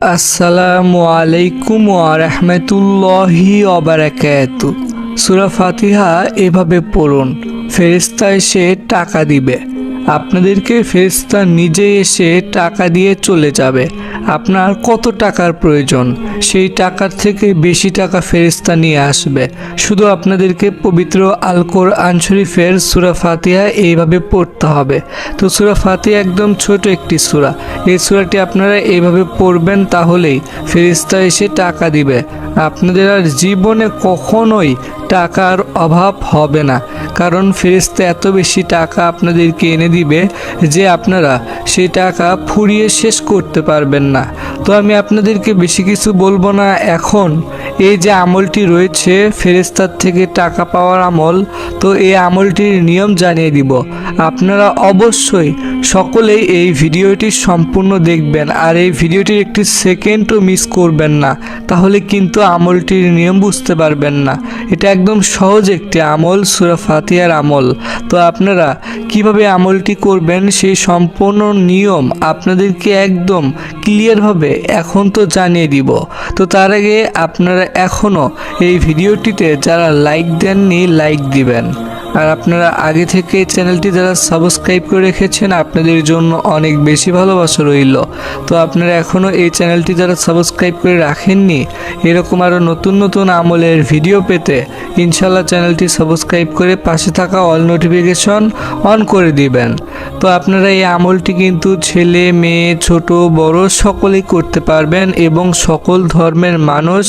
আসসালামু আলাইকুম আরহামতুল্লাহি অবরাকাত সুরা ফাতিহা এভাবে পড়ুন ফেরিস্তা এসে টাকা দিবে। আপনাদেরকে ফেরেস্তা নিজে এসে টাকা দিয়ে চলে যাবে। আপনার কত টাকার প্রয়োজন? সেই টাকার থেকে বেশি টাকা ফেরেস্তা নিয়ে আসবে। শুধু আপনাদেরকে পবিত্র আলকোর কোরআন শরীফের সুরা ফাতিয়া এইভাবে পড়তে হবে। তো সুরা ফাতিহা একদম ছোট একটি সুরা। এই সুরাটি আপনারা এইভাবে পড়বেন তাহলেই ফেরিস্তা এসে টাকা দিবে। আপনাদের আর জীবনে কখনোই টাকার অভাব হবে না। কারণ ফেরিস্তা এত বেশি টাকা আপনাদেরকে এনে দিবে যে আপনারা সেই টাকা ফুরিয়ে শেষ করতে পারবেন না। তো আমি আপনাদেরকে বেশি কিছু বলব না। এখন এই যে আমলটি রয়েছে ফেরেস্তার থেকে টাকা পাওয়ার আমল, তো এই আমলটির নিয়ম জানিয়ে দিব। আপনারা অবশ্যই সকলেই এই ভিডিওটি সম্পূর্ণ দেখবেন, আর এই ভিডিওটির একটি সেকেন্ডও মিস করবেন না। তাহলে কিন্তু আমলটির নিয়ম বুঝতে পারবেন না। এটা একদম সহজ একটি আমল, সুরা ফাতিয়ার আমল। তো আপনারা কীভাবে আমলটি করবেন, সেই সম্পূর্ণ নিয়ম আপনাদেরকে একদম ক্লিয়ারভাবে এখন তো জানিয়ে দিব। তো তার আগে আপনারা এখনও এই ভিডিওটিতে যারা লাইক দেননি লাইক দিবেন। আর আপনারা আগে থেকে চ্যানেলটি যারা সাবস্ক্রাইব করে রেখেছেন, আপনাদের জন্য অনেক বেশি ভালোবাসা রইল। তো আপনারা এখনও এই চ্যানেলটি যারা সাবস্ক্রাইব করে রাখেননি, এরকম আরও নতুন নতুন আমলের ভিডিও পেতে ইনশাল্লাহ চ্যানেলটি সাবস্ক্রাইব করে পাশে থাকা অল নোটিফিকেশন অন করে দিবেন। তো আপনারা এই আমলটি কিন্তু ছেলে, মেয়ে, ছোট, বড় সকলেই করতে পারবেন এবং সকল ধর্মের মানুষ,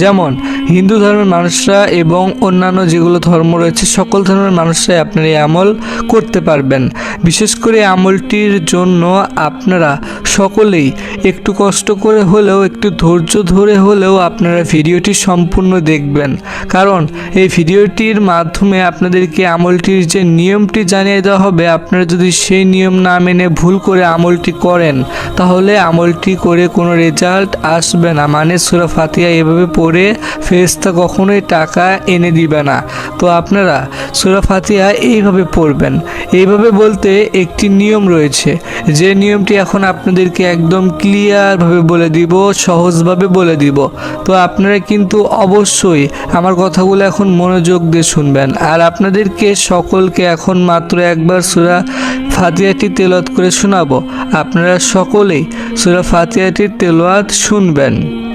যেমন হিন্দু ধর্মের মানুষরা এবং অন্যান্য যেগুলো ধর্ম রয়েছে, সকল ধর্মের মানুষরাই আপনারা এই আমল করতে পারবেন। বিশেষ করে আমলটির জন্য আপনারা সকলেই একটু কষ্ট করে হলেও, একটু ধৈর্য ধরে হলেও আপনারা ভিডিওটি সম্পূর্ণ দেখবেন। কারণ এই ভিডিওটির মাধ্যমে আপনাদেরকে আমলটির যে নিয়মটি জানিয়ে দেওয়া হবে, আপনারা যদি সেই নিয়ম না মেনে ভুল করে আমলটি করেন, তাহলে আমলটি করে কোনো রেজাল্ট আসবে না। মানে সুরা ফাতিয়া এভাবে পড়ে ফেরেস্তা কখনোই টাকা এনে দিবে না। তো আপনারা সুরা ফাতিহা এইভাবে পড়বেন। এইভাবে বলতে একটি নিয়ম রয়েছে। যে নিয়মটি এখন আপনাদেরকে একদম ক্লিয়ারভাবে বলে দিব, সহজভাবে বলে দিব। তো আপনারা কিন্তু অবশ্যই আমার কথাগুলো এখন মনোযোগ দিয়ে শুনবেন। আর আপনাদেরকে সকলকে এখন মাত্র একবার সুরা ফাতিহাটি তেলত করে শোনাবো। আপনারা সকলেই সুরা ফাতিহাটির তেলোয়াত শুনবেন।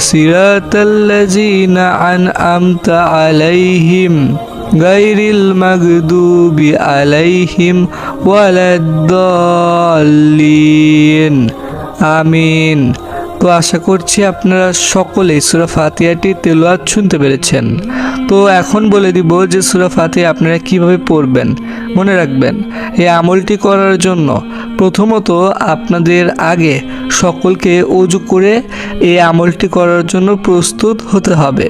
صراط الذين أنعمت عليهم غير المغضوب عليهم ولا الضالين آمين তো আশা করছি আপনারা সকলেই সুরা ফাতিহাটি তেলোয়াত শুনতে পেরেছেন তো এখন বলে দিব যে সুরা ফাতিহা আপনারা কিভাবে পড়বেন মনে রাখবেন এই আমলটি করার জন্য প্রথমত আপনাদের আগে সকলকে অজু করে এই আমলটি করার জন্য প্রস্তুত হতে হবে।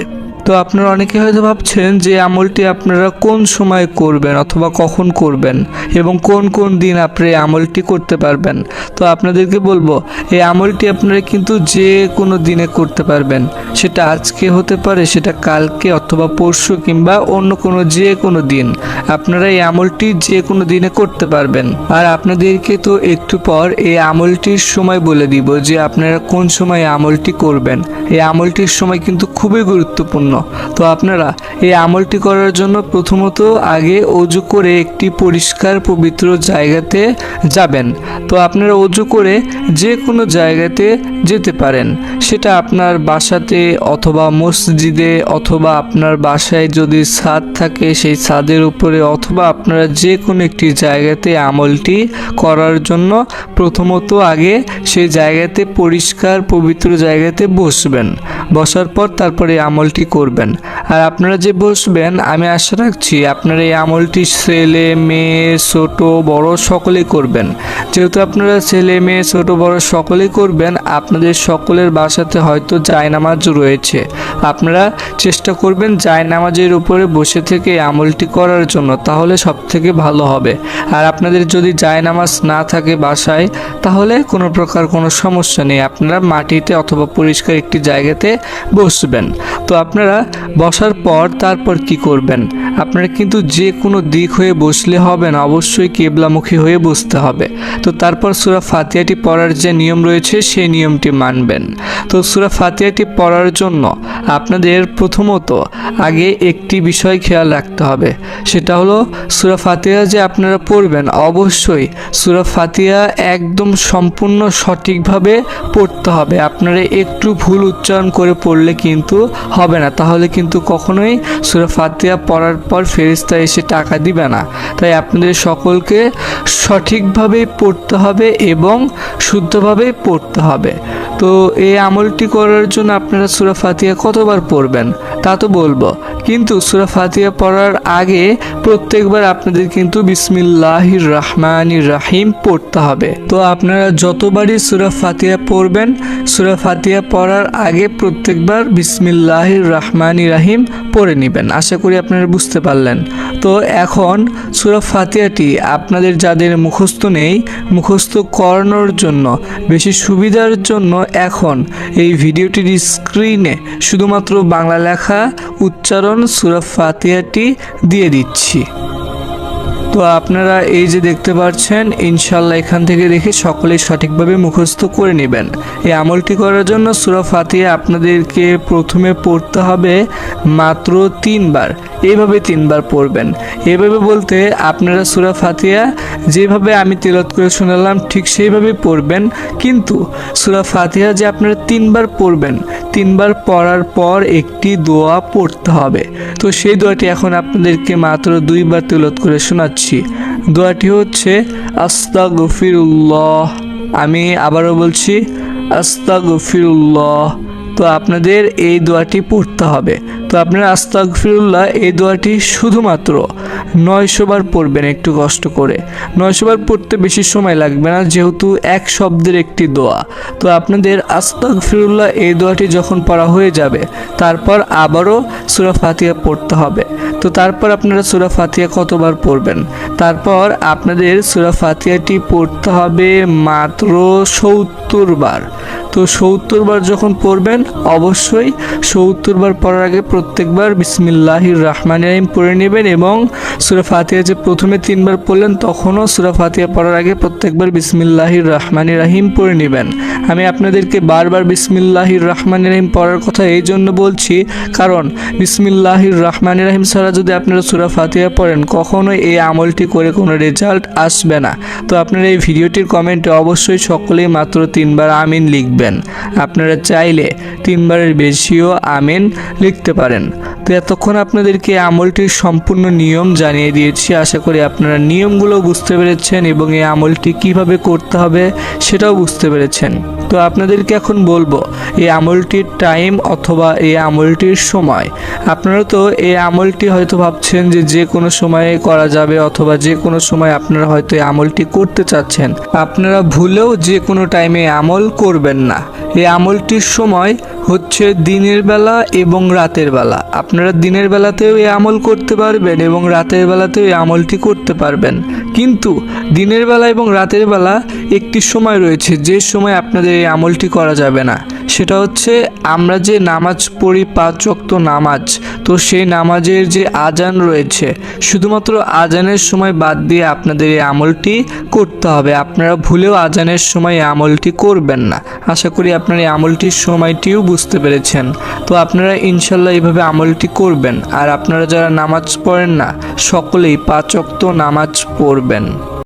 তো আপনারা অনেকে হয়তো ভাবছেন যে আমলটি আপনারা কোন সময় করবেন অথবা কখন করবেন এবং কোন কোন দিন আপনি আমলটি করতে পারবেন। তো আপনাদেরকে বলব, এই আমলটি আপনারা কিন্তু যে কোনো দিনে করতে পারবেন। সেটা আজকে হতে পারে, সেটা কালকে অথবা পরশু কিংবা অন্য কোনো যে কোনো দিন। আপনারা এই আমলটি যে কোনো দিনে করতে পারবেন। আর আপনাদেরকে তো একটু পর এই আমলটির সময় বলে দিব যে আপনারা কোন সময় আমলটি করবেন। এই আমলটির সময় কিন্তু খুবই গুরুত্বপূর্ণ। তো আপনারা এই আমলটি করার জন্য প্রথমত আগে অজু করে একটি পরিষ্কার পবিত্র জায়গাতে যাবেন। তো আপনারা অজু করে যে কোনো জায়গাতে যেতে পারেন। সেটা আপনার বাসাতে অথবা মসজিদে অথবা আপনার বাসায় যদি ছাদ থাকে সেই ছাদের উপরে অথবা আপনারা যে কোনো একটি জায়গাতে আমলটি করার জন্য প্রথমত আগে সেই জায়গাতে পরিষ্কার পবিত্র জায়গাতে বসবেন। বসার পর তারপরে আমলটি করবেন। করবেন। আর আপনারা যে বসবেন, আমি আশা রাখছি আপনারা এই আমলটি ছেলে, মেয়ে, ছোট, বড় সকলেই করবেন। যেহেতু আপনারা ছেলে, মেয়ে, ছোট, বড় সকলেই করবেন, আপনাদের সকলের বাসাতে হয়তো জায়নামাজ রয়েছে। আপনারা চেষ্টা করবেন জায়নামাজের উপরে বসে থেকে এই আমলটি করার জন্য, তাহলে সব থেকে ভালো হবে। আর আপনাদের যদি জায়নামাজ না থাকে বাসায়, তাহলে কোনো প্রকার কোনো সমস্যা নেই। আপনারা মাটিতে অথবা পরিষ্কার একটি জায়গাতে বসবেন। তো আপনারা বসার পর তারপর কি করবেন? আপনারা কিন্তু যে কোনো দিক হয়ে বসলে হবে না, অবশ্যই কেবলামুখী হয়ে বসতে হবে। তো তারপর সুরা ফাতিহাটি পড়ার যে নিয়ম রয়েছে, সেই নিয়মটি মানবেন। তো সুরা ফাতিহাটি পড়ার জন্য আপনাদের প্রথমত আগে একটি বিষয় খেয়াল রাখতে হবে। সেটা হলো, সুরা ফাতিহা যে আপনারা পড়বেন, অবশ্যই সুরা ফাতিহা একদম সম্পূর্ণ সঠিকভাবে পড়তে হবে। আপনারা একটু ভুল উচ্চারণ করে পড়লে কিন্তু হবে না। তাহলে কিন্তু কখনোই সুরা ফাতিয়া পড়ার পর ফেরিস্তা এসে টাকা দিবে না। তাই আপনাদের সকলকে সঠিকভাবে পড়তে হবে এবং শুদ্ধভাবে পড়তে হবে। তো এই আমলটি করার জন্য আপনারা সুরা ফাতিয়া কতবার পড়বেন? তা তো বলব। কিন্তু সুরা ফাতিহা পড়ার আগে প্রত্যেকবার আপনাদের কিন্তু বিসমিল্লাহির রহমানির রাহিম পড়তে হবে। তো আপনারা যতবারই সুরা ফাতিহা পড়বেন, সুরা ফাতিহা পড়ার আগে প্রত্যেকবার বিসমিল্লাহির রহমানি রাহিম পড়ে নেবেন। আশা করি আপনারা বুঝতে পারলেন। তো এখন সুরা ফাতিহাটি আপনাদের যাদের মুখস্থ নেই, মুখস্থ করানোর জন্য, বেশি সুবিধার জন্য এখন এই ভিডিওটির স্ক্রিনে শুধুমাত্র বাংলা লেখা, উচ্চারণ সুরা ফাতিহাটি দিয়ে দিচ্ছি। তো আপনারা এই যে দেখতে পাচ্ছেন ইনশাল্লাহ এখান থেকে দেখে সকলেই সঠিকভাবে মুখস্থ করে নেবেন। এই আমলটি করার জন্য সুরা ফাতিহা আপনাদেরকে প্রথমে পড়তে হবে মাত্র তিনবার। এইভাবে তিনবার পড়বেন। এইভাবে বলতে আপনারা সুরা ফাতিহা যেভাবে আমি তেলত করে শোনালাম ঠিক সেইভাবে পড়বেন। কিন্তু সুরা ফাতিহা যে আপনারা তিনবার পড়বেন তিনবার পড়ার পর একটি দোয়া পড়তে হবে। তো সেই দোয়াটি এখন আপনাদেরকে মাত্র দুইবার তুলত করে শোনাচ্ছি। দোয়াটি হচ্ছে আস্তা গফিরুল্লাহ আমি আবারও বলছি আস্তা গফিরুল্লাহ তো আপনাদের এই দোয়াটি পড়তে হবে। তো আপনারা আস্তাগফিরুল্লাহ, এই দোয়াটি শুধুমাত্র নয়শো বার পড়বেন একটু কষ্ট করে। নয়শো বার পড়তে বেশি সময় লাগবে না, যেহেতু এক শব্দের একটি দোয়া। তো আপনাদের আস্তাগফিরুল্লাহ, এই দোয়াটি যখন পড়া হয়ে যাবে, তারপর আবারও সুরা ফাতিহা পড়তে হবে। তো তারপর আপনারা সুরা ফাতিহা কতবার পড়বেন? তারপর আপনাদের সুরা ফাতিহাটি পড়তে হবে মাত্র সত্তর বার। তো সত্তর বার যখন পড়বেন, অবশ্যই সত্তর বার পড়ার আগে প্রত্যেকবার বিসমিল্লাহির রহমান রাহিম পড়ে নেবেন এবং সুরা ফাতিহা যে প্রথমে তিনবার পড়লেন, তখনও সুরা ফাতিহা পড়ার আগে প্রত্যেকবার বিসমিল্লাহির রহমান রাহিম পড়ে নেবেন। আমি আপনাদেরকে বারবার বিসমিল্লাহির রহমান রাহিম পড়ার কথা এই জন্য বলছি, কারণ বিসমিল্লাহির রহমান রাহিম ছাড়া যদি আপনারা সুরা ফাতিহা পড়েন, কখনোই এই আমলটি করে কোনো রেজাল্ট আসবে না। তো আপনারা এই ভিডিওটির কমেন্টে অবশ্যই সকলেই মাত্র তিনবার আমিন লিখবেন। আপনারা চাইলে তিনবারের বেশিও আমিন লিখতে পারেন। তো এতক্ষণ আপনাদেরকে আমলটির সম্পূর্ণ নিয়ম জানিয়ে দিয়েছি। আশা করি আপনারা নিয়মগুলো বুঝতে পেরেছেন এবং এই আমলটি কীভাবে করতে হবে সেটাও বুঝতে পেরেছেন। তো আপনাদেরকে এখন বলব, এই আমলটির টাইম অথবা এই আমলটির সময়। আপনারা তো এই আমলটি হয়তো ভাবছেন যে যে কোনো সময়ে করা যাবে অথবা যে কোনো সময় আপনারা হয়তো এই আমলটি করতে চাচ্ছেন। আপনারা ভুলেও যে কোনো টাইমে আমল করবেন না। এই আমলটির সময় হচ্ছে দিনের বেলা এবং রাতের বেলা। আপনারা দিনের বেলাতেও এই আমল করতে পারবেন এবং রাতের বেলাতেও এই আমলটি করতে পারবেন। কিন্তু দিনের বেলা এবং রাতের বেলা একটি সময় রয়েছে যে সময় আপনাদের এই আমলটি করা যাবে না। সেটা হচ্ছে আমরা যে নামাজ পড়ি পাঁচ ওয়াক্ত নামাজ, তো সেই নামাজের যে আজান রয়েছে, শুধুমাত্র আজানের সময় বাদ দিয়ে আপনাদের এই আমলটি করতে হবে। আপনারা ভুলেও আজানের সময় এই আমলটি করবেন না। আশা করি আপনারা এই আমলটির সময়টিও বুঝতে পেরেছেন। তো আপনারা ইনশাল্লাহ এইভাবে আমলটি করবেন। আর আপনারা যারা নামাজ পড়েন না, সকলেই পাঁচ ওয়াক্ত নামাজ পড়বেন।